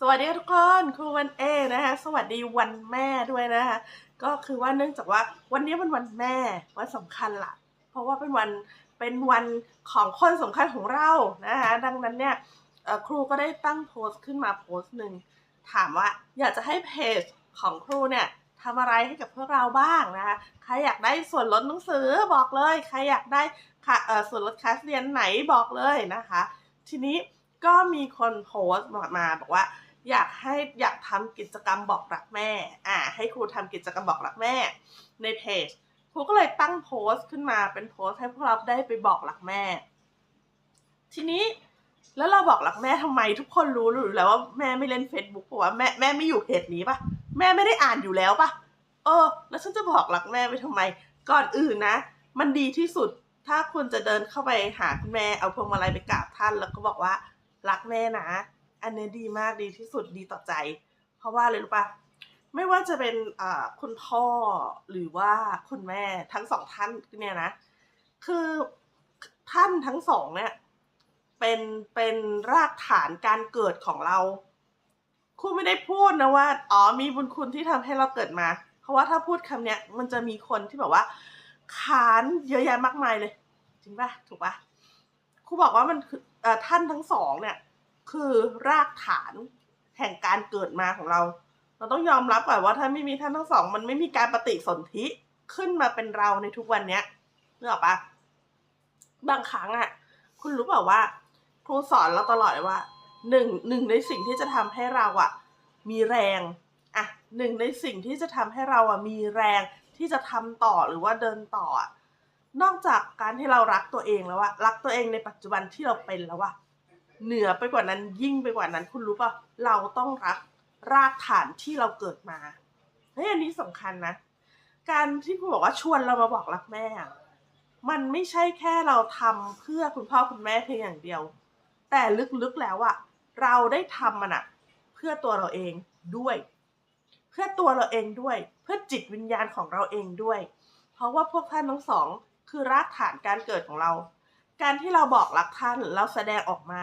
สวัสดีทุกคนครูวันเอนะคะสวัสดีวันแม่ด้วยนะคะ ก็คือว่าเนื่องจากว่าวันนี้เป็นวันแม่วันสำคัญละเพราะว่าเป็นวันเป็นวันของคนสำคัญของเรานะคะดังนั้นเนี่ยครูก็ได้ตั้งโพสต์ขึ้นมาโพสต์หนึ่งถามว่าอยากจะให้เพจของครูเนี่ยทำอะไรให้กับพวกเราบ้างนะคะใครอยากได้ส่วนลดหนังสือบอกเลย ใครอยากได้ค่ะเออส่วนลดคลาสเรียนไหนบอกเลยนะคะ ทีนี้ก็มีคนโพสต์มาบอกว่า อยากให้อยากทำกิจกรรมบอกรักแม่ อ่า ให้ครูทำกิจกรรมบอกรักแม่ ในเพจครูก็เลยตั้งโพสต์ขึ้นมาเป็นโพสต์ให้พวกเราได้ไปบอกรักแม่ ทีนี้แล้วเราบอกรักแม่ทำไมทุกคนรู้อยู่แล้วว่าแม่ไม่เล่น Facebook ปะวะแม่แม่ไม่อยู่เพจนี้ปะแม่ไม่ได้อ่านอยู่แล้วปะเออ แล้วฉันจะบอกรักแม่ไปทำไม ก่อนอื่นนะ มันดีที่สุดถ้าคุณจะเดินเข้าไปหาคุณแม่เอาพวงมาลัยไปกราบท่าน แล้วก็บอกว่ารักแม่นะ อันนี้ดีมากดีที่สุดดีต่อใจ เพราะว่าเลยรู้ปะไม่ว่าจะเป็นคุณพ่อหรือว่าคุณแม่ทั้งสองท่านเนี่ยนะ คือท่านทั้งสองเนี่ยเป็นเป็นรากฐานการเกิดของเราครูไม่ได้พูดนะว่าอ๋อมีบุญคุณที่ทำให้เราเกิดมา เพราะว่าถ้าพูดคำเนี้ยมันจะมีคนที่แบบว่าค้านเยอะแยะมากมายเลย จริงปะถูกปะครูบอกว่ามันคือท่านทั้งสองเนี่ย คือรากฐานแห่งการเกิดมาของเรา เราต้องยอมรับก่อนว่าถ้าไม่มีท่านทั้งสอง มันไม่มีการปฏิสนธิขึ้นมาเป็นเราในทุกวันเนี้ยนึกออกปะบางครั้งอะคุณรู้เปล่าว่าครูสอนเราตลอดเลยว่าหนึ่งหนึ่งในสิ่งที่จะทำให้เราอะมีแรงอะหนึ่งในสิ่งที่จะทำให้เราอะมีแรงที่จะทำต่อหรือว่าเดินต่อ นอกจากการที่เรารักตัวเองแล้วอะรักตัวเองในปัจจุบันที่เราเป็นแล้วอะ เหนือไปกว่านั้นยิ่งไปกว่านั้นคุณรู้ป่ะเราต้องรักรากฐานที่เราเกิดมาเฮ้ยอันนี้สำคัญนะ การที่คุณบอกว่าชวนเรามาบอกรักแม่ มันไม่ใช่แค่เราทำเพื่อคุณพ่อคุณแม่เพียงอย่างเดียว แต่ลึกๆแล้วอะเราได้ทำมันอะเพื่อตัวเราเองด้วย เพื่อตัวเราเองด้วย เพื่อจิตวิญญาณของเราเองด้วย เพราะว่าพวกท่านทั้งสอง คือรากฐานการเกิดของเรา การที่เราบอกรักท่านเราแสดงออกมา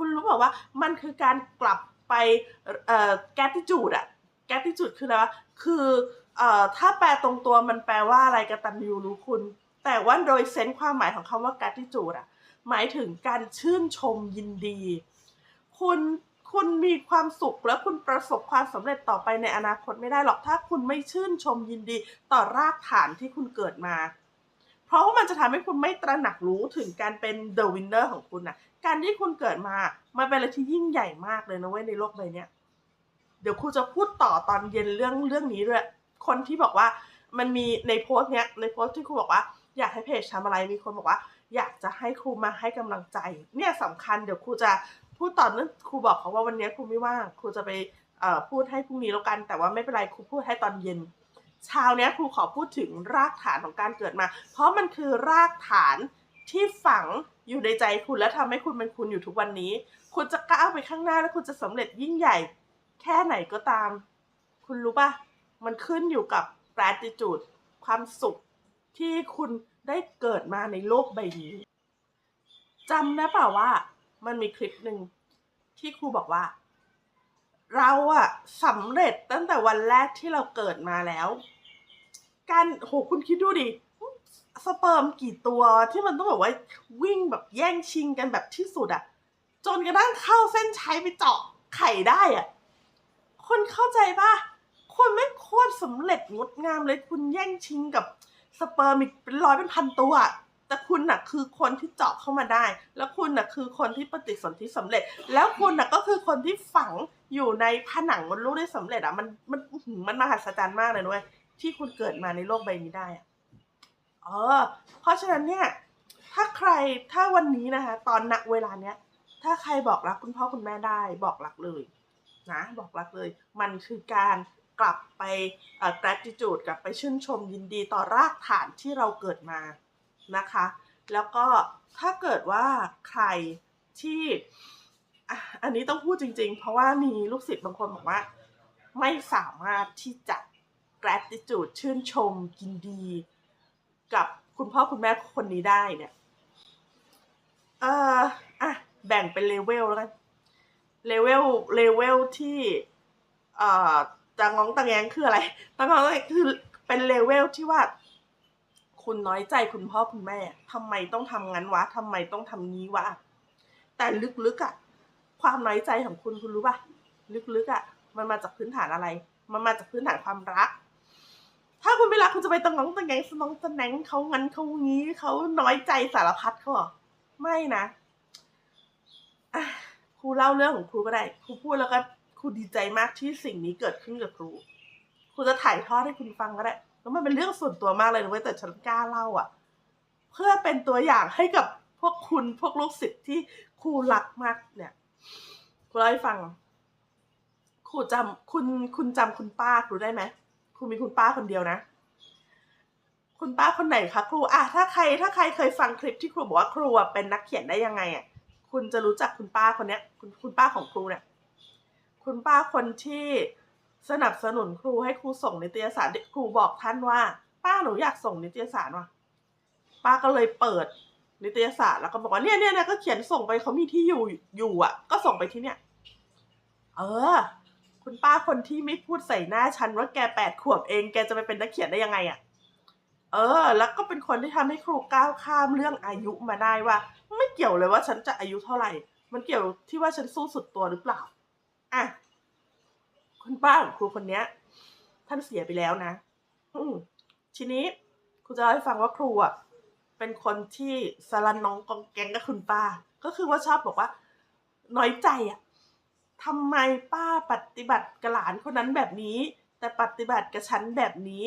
คุณรู้เปล่าว่ามันคือการกลับไปเอ่อ gratitude อะ gratitude คืออะไรวะคือเอ่อถ้าแปลตรงตัวมันแปลว่าอะไรกตัญญูรู้คุณ แต่ว่าโดยเซนส์ความหมายของคำว่า gratitude อะหมายถึงการชื่นชมยินดี คุณคุณมีความสุขและคุณประสบความสำเร็จต่อไปในอนาคตไม่ได้หรอกถ้าคุณไม่ชื่นชมยินดีต่อรากฐานที่คุณเกิดมา เพราะว่ามันจะทำให้คุณไม่ตระหนักรู้ถึงการเป็น the winner ของคุณนะ การที่คุณเกิดมา มันเป็นอะไรที่ยิ่งใหญ่มากเลยนะเว้ยในโลกใบนี้ยเดี๋ยวครูจะพูดต่อตอนเย็นเรื่องเรื่องนี้ด้วย คนที่บอกว่ามันมีในโพสต์เนี้ยในโพสต์ที่ครูบอกว่า อยากให้เพจทำอะไรมีคนบอกว่า อยากจะให้ครูมาให้กำลังใจ เนี่ยสำคัญเดี๋ยวครูจะพูดต่อเนื่องครูบอกเขาว่าวันนี้ครูไม่ว่างครูจะไปพูดให้พรุ่งนี้แล้วกัน แต่ว่าไม่เป็นไรครูพูดให้ตอนเย็นเช้าเนี้ยครูขอพูดถึงรากฐานของการเกิดมา เพราะมันคือรากฐานที่ฝัง อยู่ในใจคุณและทำให้คุณเป็นคุณอยู่ทุกวันนี้ คุณจะก้าวไปข้างหน้าและคุณจะสำเร็จยิ่งใหญ่ แค่ไหนก็ตาม คุณรู้ป่ะมันขึ้นอยู่กับ gratitude ความสุขที่คุณได้เกิดมาในโลกใบนี้จำได้เปล่าว่า มันมีคลิปหนึ่งที่ครูบอกว่า เราอะสำเร็จตั้งแต่วันแรกที่เราเกิดมาแล้ว การโหคุณคิดดูดิ สเปิร์มกี่ตัวที่มันต้องแบบว่าวิ่งแบบแย่งชิงกันแบบที่สุดอะจนกระทั่งเข้าเส้นชัยไปเจาะไข่ได้อะคนเข้าใจปะคนไม่โคตรสำเร็จงดงามเลยคุณแย่งชิงกับสเปิร์มอีกเป็นร้อยเป็นพันตัวแต่คุณน่ะคือคนที่เจาะเข้ามาได้ แล้วคุณน่ะคือคนที่ปฏิสนธิสำเร็จ แล้วคุณน่ะก็คือคนที่ฝังอยู่ในผนังมดลูกได้สำเร็จอะมันมันมันมหัศจรรย์มากเลยด้วยที่คุณเกิดมาในโลกใบนี้ได้อะ เออ เพราะฉะนั้นเนี่ย ถ้าใครถ้าวันนี้นะคะ ตอนณเวลาเนี้ย ถ้าใครบอกรักคุณพ่อคุณแม่ได้ บอกรักเลยนะบอกรักเลย มันคือการกลับไป gratitude กลับไปชื่นชมยินดีต่อรากฐานที่เราเกิดมานะคะ แล้วก็ถ้าเกิดว่าใครที่อันนี้ต้องพูดจริง ๆ เพราะว่ามีลูกศิษย์บางคนบอกว่า ไม่สามารถที่จะ gratitude ชื่นชมยินดี กับคุณพ่อคุณแม่คนนี้ได้เนี่ยเอ่ออะแบ่งเป็นเลเวลแล้วกันเลเวลเลเวลที่เอ่อตังงองตังแยงคืออะไรตังงองตังแยงคือเป็นเลเวลที่ว่า คุณน้อยใจคุณพ่อคุณแม่ทำไมต้องทำงั้นวะทำไมต้องทำนี้วะแต่ลึกๆอะความน้อยใจของคุณคุณรู้ป่ะ ลึกๆอะมันมาจากพื้นฐานอะไร มันมาจากพื้นฐานความรัก ถ้าคุณไม่รักคุณจะไปตังงองตังแยงสนองสแนงเขางั้นเขางี้เขาน้อยใจสารพัดเขาหรอ ไม่นะครูเล่าเรื่องของครูก็ได้ ครูพูดแล้วก็ครูดีใจมากที่สิ่งนี้เกิดขึ้นกับครู ครูจะถ่ายทอดให้คุณฟังก็ได้ แล้วมันเป็นเรื่องส่วนตัวมากเลยนะเว้ยแต่ฉันกล้าเล่าอะ เพื่อเป็นตัวอย่างให้กับพวกคุณพวกลูกศิษย์ที่ครูรักมากเนี่ยครูเล่าให้ฟังครูจำคุณคุณจำคุณป้าครูได้ไหม ครูมีคุณป้าคนเดียวนะ คุณป้าคนไหนคะครูอะถ้าใครถ้าใครเคยฟังคลิปที่ครูบอกว่าครูเป็นนักเขียนได้ยังไงอะคุณจะรู้จักคุณป้าคนเนี้ย คุณคุณป้าของครูเนี่ยคุณป้าคนที่สนับสนุนครูให้ครูส่งนิตยสารครูบอกท่านว่า ป้าหนูอยากส่งนิตยสารว่ะ ป้าก็เลยเปิดนิตยสารแล้วก็บอกว่าเนี่ยเนี่ยเนี่ยก็เขียนส่งไปเขามีที่อยู่อยู่อะ ก็ส่งไปที่เนี่ย เออ คุณป้าคนที่ไม่พูดใส่หน้าฉันว่าแกแปดขวบเองแกจะไปเป็นนักเขียนได้ยังไงอะ เออ แล้วก็เป็นคนที่ทำให้ครูก้าวข้ามเรื่องอายุมาได้ว่า ไม่เกี่ยวเลยว่าฉันจะอายุเท่าไหร่ มันเกี่ยวที่ว่าฉันสู้สุดตัวหรือเปล่าอะคุณป้าของครูคนเนี้ย ท่านเสียไปแล้วนะ อืทีนี้ครูจะเล่าให้ฟังว่าครูอะเป็นคนที่สารนองกองแกงกับคุณป้า ก็คือว่าชอบบอกว่า น้อยใจอะ ทำไมป้าปฏิบัติกับหลานคนนั้นแบบนี้ แต่ปฏิบัติกับฉันแบบนี้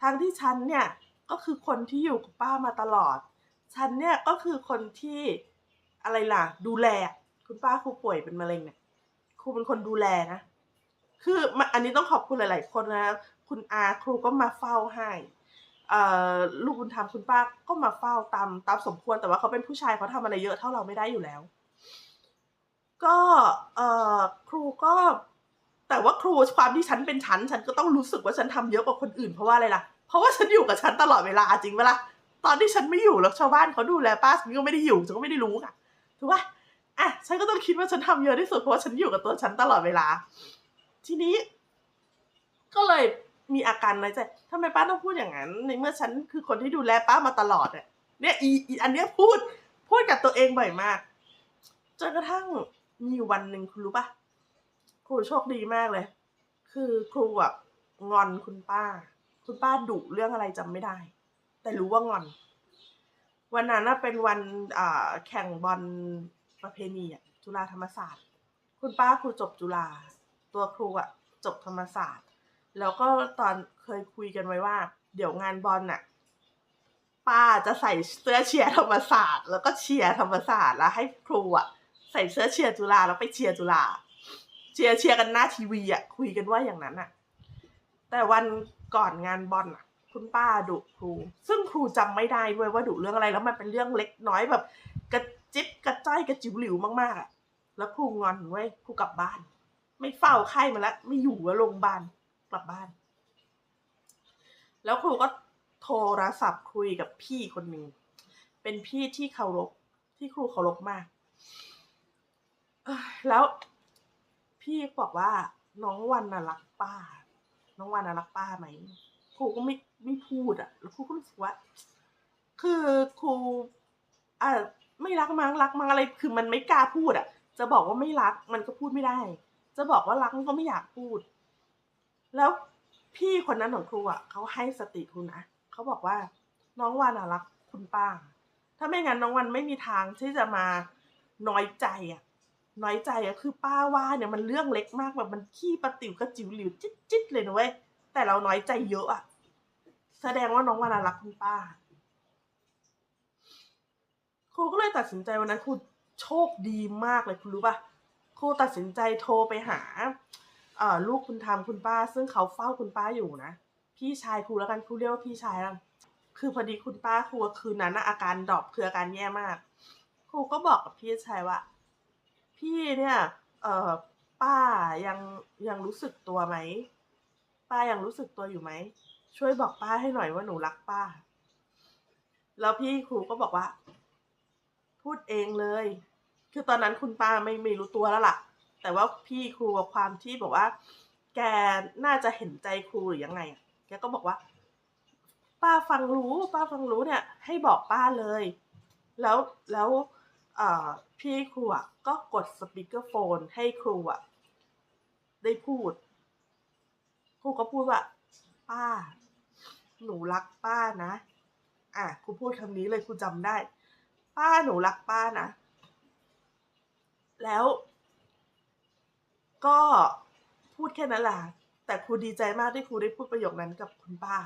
ทั้งที่ฉันเนี่ยก็คือคนที่อยู่กับป้ามาตลอด ฉันเนี่ยก็คือคนที่อะไรล่ะ ดูแล คุณป้าครูป่วยเป็นมะเร็งเนี่ยครูเป็นคนดูแลนะ คืออันนี้ต้องขอบคุณหลาย ๆ คนนะคุณอาครูก็มาเฝ้าให้ลูกบุญธรรมคุณป้าก็มาเฝ้าตามตามสมควรแต่ว่าเขาเป็นผู้ชายเขาทำอะไรเยอะเท่าเราไม่ได้อยู่แล้ว ก็เออครูก็ แต่ว่าครูความที่ฉันเป็นฉัน ฉันก็ต้องรู้สึกว่าฉันทำเยอะกว่าคนอื่นเพราะว่าอะไรล่ะ เพราะว่าฉันอยู่กับฉันตลอดเวลาจริงปะล่ะตอนที่ฉันไม่อยู่แล้วชาวบ้านเขาดูแลป้าฉันก็ไม่ได้อยู่ฉันก็ไม่ได้รู้ค่ะถูกปะอะฉันก็ต้องคิดว่าฉันทำเยอะที่สุดเพราะว่าฉันอยู่กับตัวฉันตลอดเวลา ทีนี้ ก็เลยมีอาการน้อยใจทำไมป้าต้องพูดอย่างนั้น ในเมื่อฉันคือคนที่ดูแลป้ามาตลอดเนี่ยเนี่ยอีอีอันเนี้ยพูดพูดกับตัวเองบ่อยมากจนกระทั่ง มีวันหนึ่งคุณรู้ปะครูโชคดีมากเลย คือครูแบบงอนคุณป้า คุณป้าดุเรื่องอะไรจำไม่ได้ แต่รู้ว่างอน วันนั้นเป็นวันอแข่งบอลประเพณีอะจุฬาธรรมศาสตร์ คุณป้าครูจบจุฬาตัวครูอะจบธรรมศาสตร์ แล้วก็ตอนเคยคุยกันไว้ว่า เดี๋ยวงานบอลน่ะป้าจะใส่เสื้อเชียร์ธรรมศาสตร์ แล้วก็เชียร์ธรรมศาสตร์แล้วให้ครูอะ ใส่เสื้อเชียร์จุฬาแล้วไปเชียร์จุฬาเชียร์เชียร์กันหน้าทีวีอะคุยกันว่าอย่างนั้นอะแต่วันก่อนงานบอลอะคุณป้าดุครู ซึ่งครูจำไม่ได้ด้วยว่าดุเรื่องอะไรแล้วมันเป็นเรื่องเล็กน้อยแบบ กระจิบกระจ้อยกระจิ๋วหลิวมากๆอะแล้วครูงอนเว้ยครูกลับบ้าน ไม่เฝ้าไข้มาแล้วไม่อยู่แล้วโรงพยาบาลกลับบ้าน แล้วครูก็โทรศัพท์คุยกับพี่คนหนึ่งเป็นพี่ที่เคารพที่ครูเคารพมาก แล้วพี่บอกว่าน้องวันน่ะรักป้า น้องวันน่ะรักป้าไหมครูก็ไม่ไม่พูดอะ แล้วครูก็รู้สึกว่า คือครูอ่าไม่รักมั้งรักมั้งอะไร คือมันไม่กล้าพูดอะ จะบอกว่าไม่รักมันก็พูดไม่ได้ จะบอกว่ารักมันก็ไม่อยากพูด แล้วพี่คนนั้นของครูอะเขาให้สติครูนะเขาบอกว่า น้องวันอะรักคุณป้า ถ้าไม่งั้นน้องวันไม่มีทางที่จะมาน้อยใจอะ น้อยใจอะคือป้าว่าเนี่ยมันเรื่องเล็กมากแบบมันขี้ประติ๋วกระจิ๋วหลิวจิ๊ดจิ๊ดเลยนะเว้ยแต่เราน้อยใจเยอะอะแสดงว่าน้องวันอะรักคุณป้าครูก็เลยตัดสินใจวันนั้นครูโชคดีมากเลยคุณรู้ป่ะครูตัดสินใจโทรไปหาเอ่อลูกคุณธรรมคุณป้า ซึ่งเขาเฝ้าคุณป้าอยู่นะพี่ชายครูแล้วกันครูเรียกว่าพี่ชายแล้วคือพอดีคุณป้าครูคืนนั้นอาการดรอปคืออาการแย่มาก ครูก็บอกกับพี่ชายว่า พี่เนี่ย เอ่อป้ายังยังรู้สึกตัวไหม ป้ายังรู้สึกตัวอยู่ไหม ช่วยบอกป้าให้หน่อยว่าหนูรักป้า แล้วพี่ครูก็บอกว่า พูดเองเลย คือตอนนั้นคุณป้าไม่ไม่รู้ตัวแล้วล่ะ แต่ว่าพี่ครูความที่บอกว่า แกน่าจะเห็นใจครูหรือยังไง แกก็บอกว่า ป้าฟังรู้ ป้าฟังรู้เนี่ย ให้บอกป้าเลย แล้วแล้ว พี่ครูอะก็กดสปีกเกอร์โฟนให้ครูอะได้พูด ครูก็พูดว่า ป้า หนูรักป้านะ อะครูพูดคำนี้เลยครูจำได้ ป้าหนูรักป้านะ แล้ว ก็พูดแค่นั้นแหละแต่ครูดีใจมากที่ครูได้พูดประโยคนั้นกับคุณป้า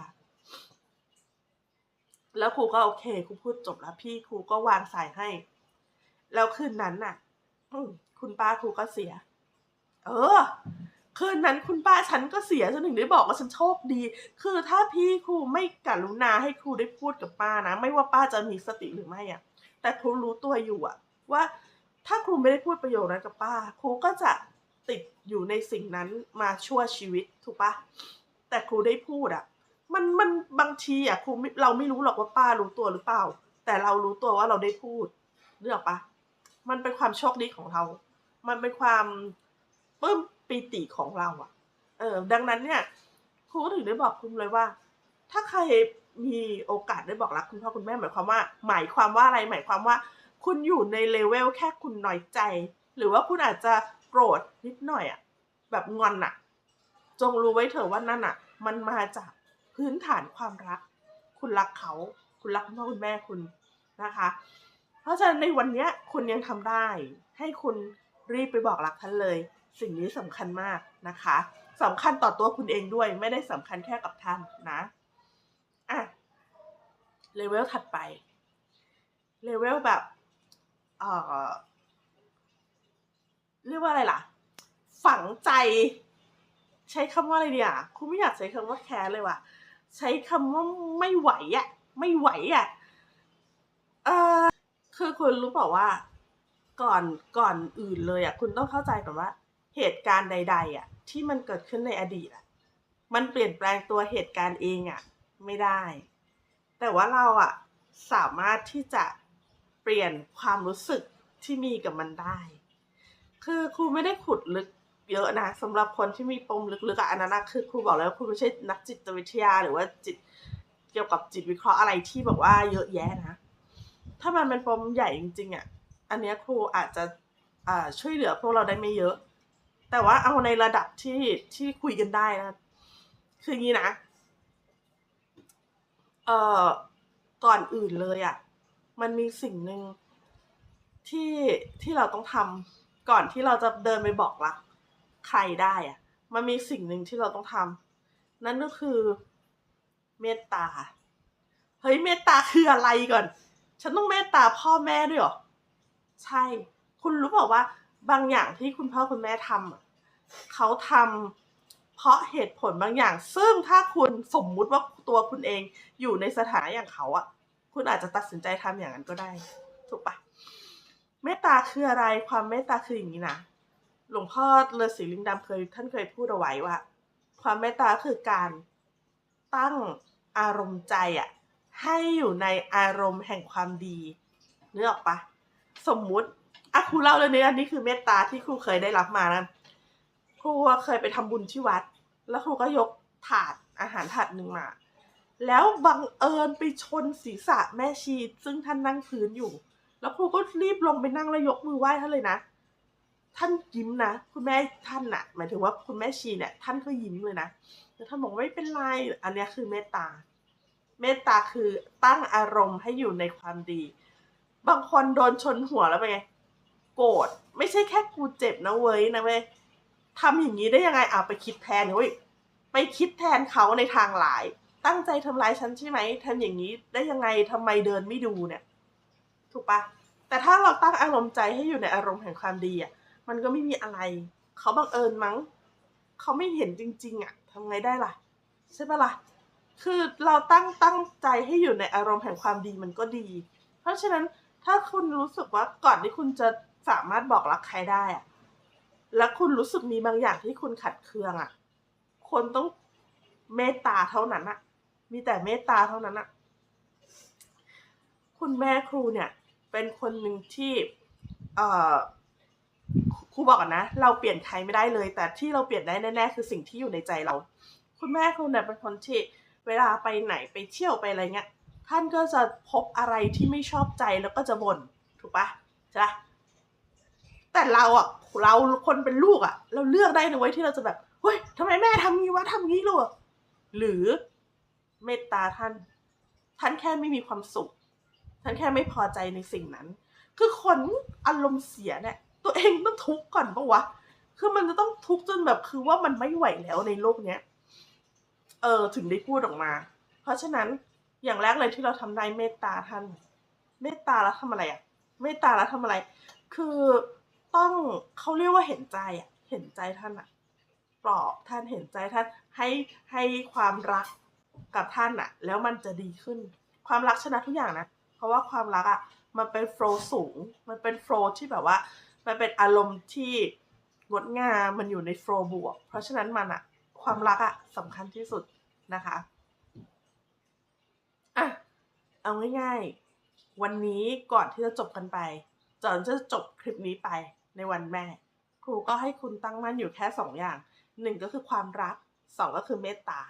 แล้วครูก็โอเคครูพูดจบแล้วพี่ครูก็วางสายให้ แล้วคืนนั้นน่ะคุณป้าครูก็เสีย เออ คืนนั้นคุณป้าฉันก็เสียฉันถึงได้บอกว่าฉันโชคดี คือถ้าพี่ครูไม่กรุณาให้ครูได้พูดกับป้านะ ไม่ว่าป้าจะมีสติหรือไม่อะแต่ครูรู้ตัวอยู่อะว่าถ้าครูไม่ได้พูดประโยคนั้นกับป้า ครูก็จะติดอยู่ในสิ่งนั้นมาชั่วชีวิตถูกปะแต่ครูได้พูดอะมันมันบางทีอะครูเราไม่รู้หรอกว่าป้ารู้ตัวหรือเปล่า แต่เรารู้ตัวว่าเราได้พูดเรื่องปะ มันเป็นความโชคดีของเรา มันเป็นความปลื้มปีติของเราอะเออ ดังนั้นเนี่ยครูก็ถึงได้บอกคุณเลยว่า ถ้าใครมีโอกาสได้บอกรักคุณพ่อคุณแม่หมายความว่า หมายความว่าอะไรหมายความว่า คุณอยู่ในเลเวลแค่คุณน้อยใจ หรือว่าคุณอาจจะโกรธนิดหน่อยอะแบบงอนอะจงรู้ไว้เถอะว่านั่นอะมันมาจากพื้นฐานความรัก คุณรักเขา คุณรักคุณพ่อคุณแม่คุณนะคะ เพราะฉะนั้นในวันเนี้ยคุณยังทำได้ ให้คุณรีบไปบอกรักท่านเลย สิ่งนี้สำคัญมากนะคะสำคัญต่อตัวคุณเองด้วย ไม่ได้สำคัญแค่กับท่านนะอะเลเวลถัดไปเลเวลแบบเอ่อเรียกว่าอะไรล่ะ ฝังใจ ใช้คำว่าอะไรเนี่ยคุณไม่อยากใช้คำว่าแคร์เลยว่ะ ใช้คำว่าไม่ไหวอะ่ะไม่ไหวอะเออ คือคุณรู้เปล่าว่า ก่อนก่อนอื่นเลยอะ คุณต้องเข้าใจก่อนว่า เหตุการณ์ใด ๆ อะ ที่มันเกิดขึ้นในอดีตอะ มันเปลี่ยนแปลงตัวเหตุการณ์เองอะ ไม่ได้ แต่ว่าเราอะ สามารถที่จะเปลี่ยนความรู้สึกที่มีกับมันได้ คือครูไม่ได้ขุดลึกเยอะนะสำหรับคนที่มีปมลึกๆอันนั้นนะคือครูบอกแล้วครูไม่ใช่นักจิตวิทยาหรือว่าจิตเกี่ยวกับจิตวิเคราะห์อะไรที่แบบว่าเยอะแยะนะ ถ้ามันเป็นปมใหญ่จริงๆอะอันเนี้ยครูอาจจะอ่าช่วยเหลือพวกเราได้ไม่เยอะ แต่ว่าเอาในระดับที่ที่คุยกันได้นะ คืออย่างนี้นะเอ่อก่อนอื่นเลยอะ่ะ มันมีสิ่งหนึ่งที่ที่เราต้องทำก่อนที่เราจะเดินไปบอกรักใครได้อะ่ะ มันมีสิ่งหนึ่งที่เราต้องทำนั่นก็คือเมตตา เฮ้ยเมตตาคืออะไรก่อน ฉันต้องเมตตาพ่อแม่ด้วยหรอ ใช่ คุณรู้เปล่าว่า บางอย่างที่คุณพ่อคุณแม่ทำเขาทำเพราะเหตุผลบางอย่าง ซึ่งถ้าคุณสมมุติว่าตัวคุณเองอยู่ในสถานะอย่างเขาอะคุณอาจจะตัดสินใจทำอย่างนั้นก็ได้ ถูกปะเมตตาคืออะไร ความเมตตาคืออย่างนี้นะหลวงพ่อฤาษีลิงดำเคย ท่านเคยพูดเอาไว้ว่า ความเมตตาคือการตั้งอารมณ์ใจอะ ให้อยู่ในอารมณ์แห่งความดีนึกออกปะสมมุติอะครูเล่าเรื่องนี้อันนี้คือเมตตาที่ครูเคยได้รับมานะครูเคยไปทำบุญที่วัด แล้วครูก็ยกถาดอาหารถาดหนึ่งมา แล้วบังเอิญไปชนศีรษะแม่ชี ซึ่งท่านนั่งพื้นอยู่ แล้วครูก็รีบลงไปนั่งแล้วยกมือไหว้ท่านเลยนะท่านยิ้มนะคุณแม่ท่านน่ะหมายถึงว่าคุณแม่ชีเนี่ย ท่านก็ยิ้มเลยนะแล้วท่านบอกว่าไม่เป็นไรอันนี้คือเมตตา เมตตาคือตั้งอารมณ์ให้อยู่ในความดี บางคนโดนชนหัวแล้วเป็นไง โกรธไม่ใช่แค่กูเจ็บนะเว้ยนะเว้ยทำอย่างนี้ได้ยังไงอะไปคิดแทนเว้ยไปคิดแทนเขาในทางหลาย ตั้งใจทำร้ายฉันใช่ไหมทำอย่างนี้ได้ยังไงทำไมเดินไม่ดูเนี่ย ถูกปะแต่ถ้าเราตั้งอารมณ์ใจให้อยู่ในอารมณ์แห่งความดีอะ มันก็ไม่มีอะไร เขาบังเอิญมั้ง เขาไม่เห็นจริง ๆ อะทำไงได้ล่ะ ใช่ปะล่ะ คือเราตั้งตั้งใจให้อยู่ในอารมณ์แห่งความดีมันก็ดี เพราะฉะนั้นถ้าคุณรู้สึกว่าก่อนที่คุณจะสามารถบอกรักใครได้อะแล้วคุณรู้สึกมีบางอย่างที่คุณขัดเคืองอะคนต้องเมตตาเท่านั้นอะมีแต่เมตตาเท่านั้นอะคุณแม่ครูเนี่ย เป็นคนหนึ่งที่ เอ่อครูบอกก่อนนะ เราเปลี่ยนใครไม่ได้เลย แต่ที่เราเปลี่ยนได้แน่ๆคือสิ่งที่อยู่ในใจเรา คุณแม่คุณเนี่ยเป็นคนที่ เวลาไปไหนไปเที่ยวไปอะไรเงี้ย ท่านก็จะพบอะไรที่ไม่ชอบใจแล้วก็จะบ่นถูกปะใช่ปะแต่เราอะเราคนเป็นลูกอะ เราเลือกได้นะเว้ยที่เราจะแบบเฮ้ยทำไมแม่ทำงี้วะทำงี้ลูกหรือเมตตาท่าน ท่านแค่ไม่มีความสุข ท่านแค่ไม่พอใจในสิ่งนั้น คือคนอารมณ์เสียเนี่ยตัวเองต้องทุกข์ก่อนปะวะคือมันจะต้องทุกข์จนแบบคือว่ามันไม่ไหวแล้วในโลกเนี้ย เออถึงได้พูดออกมา เพราะฉะนั้นอย่างแรกเลยที่เราทำได้เมตตาท่าน เมตตาแล้วทำอะไรอะ เมตตาแล้วทำอะไร คือต้องเขาเรียกว่าเห็นใจอะ เห็นใจท่านอะ ปลอบท่านเห็นใจท่านให้ให้ความรักกับท่านอะ แล้วมันจะดีขึ้น ความรักชนะทุกอย่างนะ เพราะว่าความรักอะมันเป็นโฟล์สูง มันเป็นโฟล์ที่แบบว่า มันเป็นอารมณ์ที่งดงาม มันอยู่ในโฟล์บวก เพราะฉะนั้นมันอะ ความรักอะสำคัญที่สุด นะคะอะเอาง่ายๆ วันนี้ก่อนที่จะจบกันไปจอนจะจบคลิปนี้ไปในวันแม่ ครูก็ให้คุณตั้งมั่นอยู่แค่สองอย่างหนึ่งก็คือความรักสองก็คือเมตตา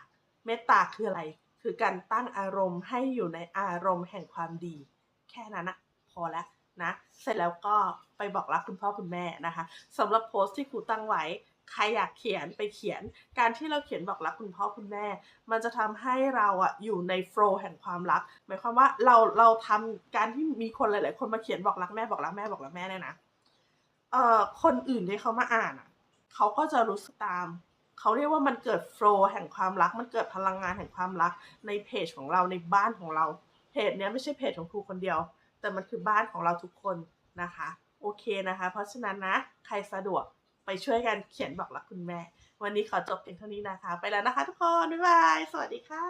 เมตตาคืออะไร คือการตั้งอารมณ์ให้อยู่ในอารมณ์แห่งความดี แค่นั้นอะพอแล้วนะ เสร็จแล้วก็ไปบอกรักคุณพ่อคุณแม่นะคะสำหรับโพสต์ที่ครูตั้งไว้ ใครอยากเขียนไปเขียน การที่เราเขียนบอกรักคุณพ่อคุณแม่ มันจะทำให้เราอะอยู่ในโฟล์แห่งความรัก หมายความว่าเราเราทำการที่มีคนหลาย ๆ คนมาเขียนบอกรักแม่บอกรักแม่บอกรักแม่เนี่ยนะเอ่อคนอื่นที่เขามาอ่านอะเขาก็จะรู้สึกตามเขาเรียกว่ามันเกิดโฟล์แห่งความรัก มันเกิดพลังงานแห่งความรัก ในเพจของเราในบ้านของเรา เพจเนี้ยไม่ใช่เพจของครูคนเดียว แต่มันคือบ้านของเราทุกคนนะคะ โอเคนะคะ เพราะฉะนั้นนะ ใครสะดวก ไปช่วยกันเขียนบอกรักคุณแม่ วันนี้ขอจบเพียงเท่านี้นะคะ ไปแล้วนะคะทุกคน บ๊ายบาย สวัสดีค่ะ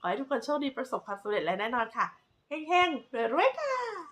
ขอให้ทุกคนโชคดีประสบความสำเร็จและแน่นอนค่ะเฮ้งๆรวยๆค่ะ